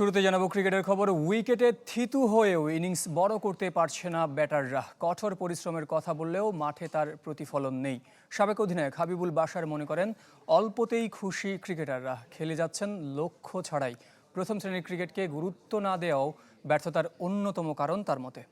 শুরুতে জানাব ক্রিকেটের খবর। উইকেটে থিতু হয়েও ইনিংস বড় করতে পারছে না ব্যাটাররা। কঠোর পরিশ্রমের কথা বললেও মাঠে তার প্রতিফলন নেই। সাবেক অধিনায়ক হাবিবুল বাসার মনে করেন, অল্পতেই খুশি ক্রিকেটাররা। খেলে যাচ্ছেন লক্ষ্য ছাড়াই। প্রথম শ্রেণির ক্রিকেটকে গুরুত্ব না দেওয়াও ব্যর্থতার অন্যতম কারণ তার মতে।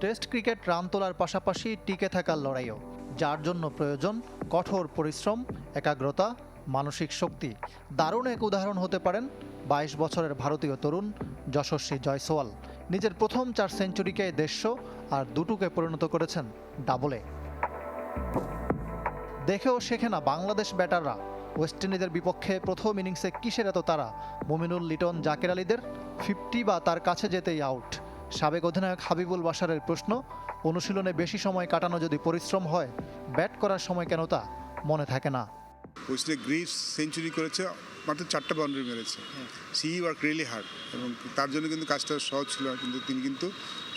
টেস্ট ক্রিকেট রান তোলার পাশাপাশি টিকে থাকার লড়াইও। যার জন্য প্রয়োজন কঠোর পরিশ্রম, একাগ্রতা মানসিক শক্তি। দারুণ এক উদাহরণ হতে পারেন বাইশ বছরের ভারতীয় তরুণ যশস্বী জয়সওয়াল। নিজের প্রথম চার সেঞ্চুরিকে দেড়শ আর দুটোকে পরিণত করেছেন ডাবলে। দেখেও শেখে না বাংলাদেশ ব্যাটাররা। ওয়েস্ট ইন্ডিজের বিপক্ষে প্রথম ইনিংসে কিসের এত তারা মুমিনুল লিটন, জাকের আলীদের ফিফটি বা তার কাছে যেতেই আউট। সাবেক অধিনায়ক হাবিবুল বাশারের প্রশ্ন, অনুশীলনে বেশি সময় কাটানো যদি পরিশ্রম হয়, ব্যাট করার সময় কেন তা মনে থাকে না। ওয়েস্টে গ্রিস সেঞ্চুরি করেছে, মাত্র চারটা বাউন্ডারি মেরেছে। সি ওয়ার্ক রিয়েলি হার্ড এবং তার জন্য কিন্তু কাজটা সহজ ছিল না কিন্তু তিনি কিন্তু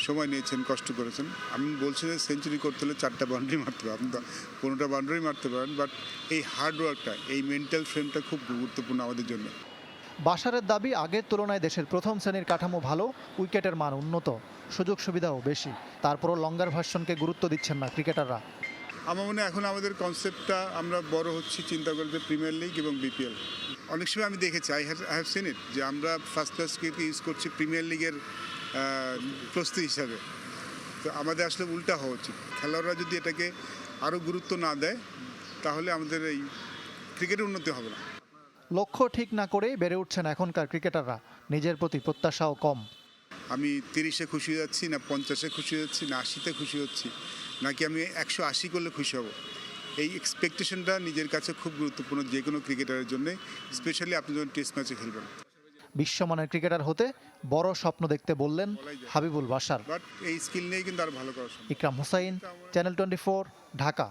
সময় নিয়েছেন, কষ্ট করেছেন। আমি বলছি যে সেঞ্চুরি করতে হলে চারটা বাউন্ডারি মারতে তো পনেরোটা বাউন্ডারি মারতে পারেন বাট এই হার্ড ওয়ার্কটা এই মেন্টাল ফ্রেমটা খুব গুরুত্বপূর্ণ আমাদের জন্য। বাশারের দাবি আগের তুলনায় দেশের প্রথম শ্রেণির কাঠামো ভালো, উইকেটের মান উন্নত সুযোগ সুবিধাও বেশি, তারপরও লঙ্গার ভার্সনকে গুরুত্ব দিচ্ছেন না ক্রিকেটাররা। আমার মনে এখন আমাদের কনসেপ্টটা আমরা বড় হচ্ছি চিন্তা করি যে প্রিমিয়ার লিগ এবং বিপিএল অনেক সময় আমি দেখেছি I have I have seen it যে আমরা ফার্স্ট ক্লাস ক্রিকেটকে ইউজ করছি প্রিমিয়ার লিগের প্রস্তুতি হিসাবে। তো আমাদের আসলে উল্টা হওয়া উচিত। খেলোয়াড়রা যদি এটাকে আরও গুরুত্ব না দেয়, তাহলে আমাদের এই ক্রিকেটের উন্নতি হবে না। লক্ষ্য ঠিক না করেই বেড়ে উঠছেন এখনকার ক্রিকেটাররা নিজের প্রতি প্রত্যাশাও কম। আমি তিরিশে খুশি হয়ে যাচ্ছি না পঞ্চাশে খুশি হয়ে যাচ্ছি না আশিতে খুশি হচ্ছি নাকি আমি একশো আশি করলে খুশি হব? এই এক্সপেকটেশনটা নিজের কাছে খুব গুরুত্বপূর্ণ যে কোনো ক্রিকেটারের জন্য স্পেশালি আপনি যখন টেস্ট ম্যাচে খেলবেন। বিশ্বমানের ক্রিকেটার হতে বড় স্বপ্ন দেখতে বললেন হাবিবুল বাশার। বাট এই স্কিল নিয়ে কিন্তু আরও ভালো করা ইকরাম হুসাইন চ্যানেল টোয়েন্টি ঢাকা।